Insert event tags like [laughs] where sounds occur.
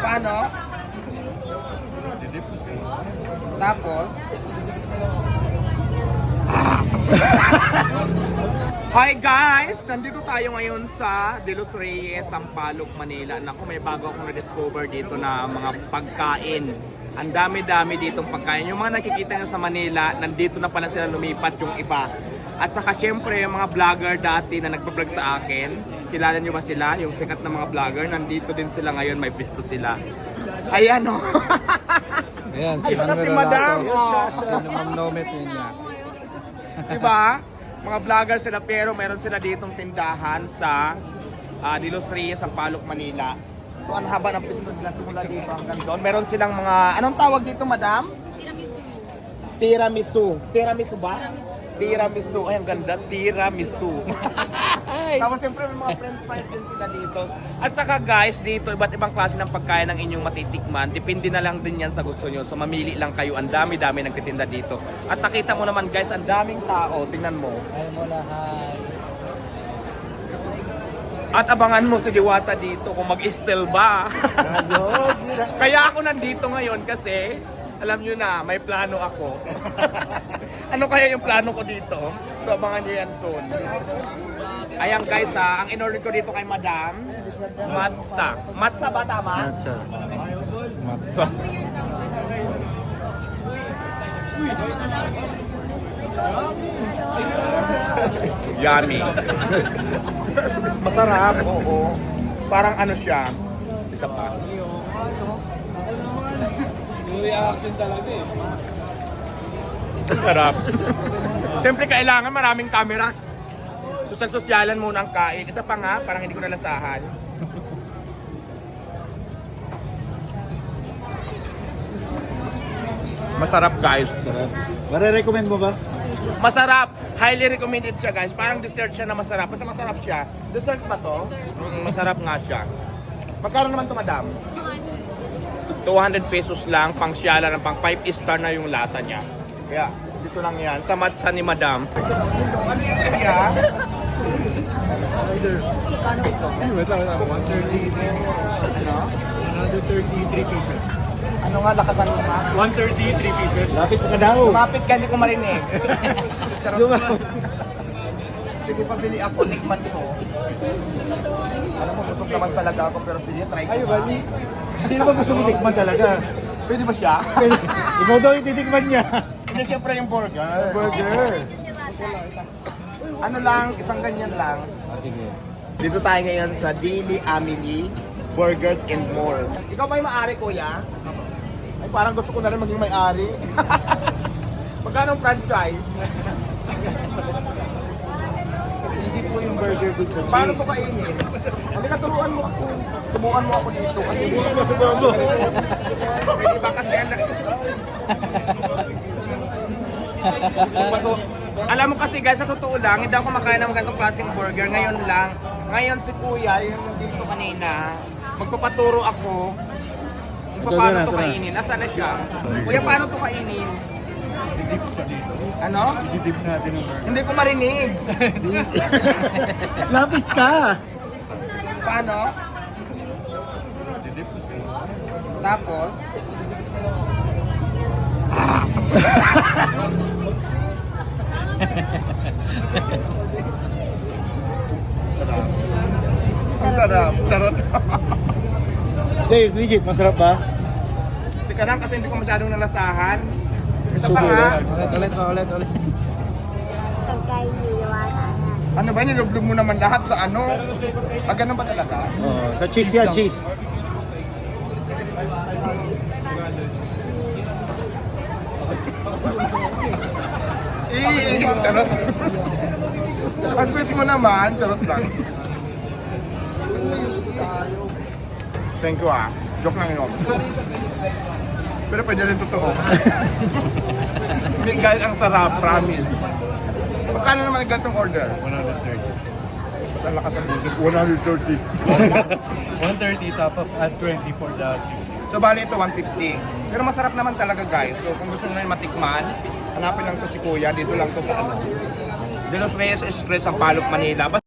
Paano? Tapos? [laughs] Hi guys! Nandito tayo ngayon sa De Los Reyes, Sampaloc, Manila. Naku, may bago akong na-discover dito na mga pagkain. Ang dami-dami ditong pagkain. Yung mga nakikita nyo sa Manila, nandito na pala sila lumipat yung iba. At saka syempre, yung mga vlogger dati na nagpa-vlog sa akin, kilala nyo ba sila? Yung sikat na mga vlogger, nandito din sila ngayon, may pisto sila. Ayan o. [laughs] Ayan, si na Manuel si Madam. Oh. Si Ma'am Nomet yun niya. [laughs] Diba? Mga vlogger sila pero meron sila ditong tindahan sa uh, Dilos Reyes, Sampaloc, Manila. So ang haba ng pisto nila simula dito hanggang doon. Meron silang mga, anong tawag dito madam? Tiramisu. Tiramisu ba? Tiramisu. Ay, ang ganda. Tiramisu. [laughs] Tapos siyempre may mga friends fries din sila dito. At saka guys, dito iba't ibang klase ng pagkain ang inyong matitikman. Depende na lang din yan sa gusto nyo. So mamili lang kayo. Ang dami-dami nagtitinda dito. At nakita mo naman guys, ang daming tao. Tingnan mo. Hi mo hi. At abangan mo si Diwata dito kung mag-still ba. [laughs] Kaya ako nandito ngayon kasi alam nyo na, may plano ako. [laughs] ano kaya yung plano ko dito? So abangan nyo yan soon. Ayan guys ha, ang in-order ko dito kay Madam, matza. Matza ba tama? Matcha. Matcha. [laughs] Yummy. [laughs] Masarap, oo. Parang ano siya, isa pa. Reaction talaga eh. Sarap. Siyempre kailangan maraming camera. Social-sosyalan muna ang kain. Isa pa nga, parang hindi ko nalasahan. Masarap guys. Sarap. Mare-recommend mo ba? Masarap. Highly recommended siya guys. Parang dessert siya na masarap. Basta masarap siya. Dessert ba to? Mm, masarap nga siya. Magkano naman to madam? 200 pesos lang. Pang siyala ng pang 5 star na yung lasa niya. Kaya dito lang yan. Sa matsa ni madam. Ano yung kaya? Ay, wait lang, wait lang. 130. Ano? 133 pieces. Ano nga lakasan mo ha? 133 pieces. Lapit ka daw. Kumapit ka, hindi ko marinig. [laughs] Charot. Sige, pabili ako. Tikman ko. Alam mo, busog naman talaga ako. Pero sige, try ko. Ay, bali. Sino ba gusto mo tikman talaga? Pwede ba siya? Ikaw daw yung titikman niya. Hindi, siyempre yung burger. Burger. Ano lang, isang ganyan lang. Ah, sige. Dito tayo ngayon sa Daily Amini Burgers and More. Ikaw ba yung may-ari, kuya? Ay, parang gusto ko na rin maging may-ari. [laughs] Magkano franchise? Hindi po yung burger good sa cheese. Paano ko kainin? Halika, turuan mo ako. Subukan mo ako dito. Kasi Subukan mo, subukan mo. Pwede ba kasi? Pato- Alam mo kasi guys, sa totoo lang, hindi ako makain ng ganitong klaseng burger. Ngayon lang. Ngayon si Kuya, yun yung gusto kanina. Magpapaturo ako kung paano to kainin. Nasaan na siya? Kuya, paano to kainin? Didip sa dito. Ano? Didip natin ang burger. Hindi ko marinig. Lapit ka! Paano? Tapos? Sarap. Ang sarap. Sarap. Dave, legit, masarap ba? Teka lang kasi hindi ko masyadong nalasahan. Isa pa nga. Ulit, ulit, ulit, ulit. pagkain. Ano ba, nilublog mo naman lahat sa ano? Ah, ganun ba talaga? Oh, sa cheese yan, cheese. Eh, charot. Ang sweet mo naman, charot lang. Thank you ah. Joke lang yun. Pero pwede rin totoo. Hindi guys, ang sarap, promise. Magkano naman ang ganitong order? 130. Lalakas ang music, 130. 130 tapos add 20 for the cheese. So bali ito 150. Pero masarap naman talaga guys. So kung gusto nyo matikman, hanapin lang to si Kuya. Dito lang to sa ano. De Los Reyes Express, ang Palok, Manila.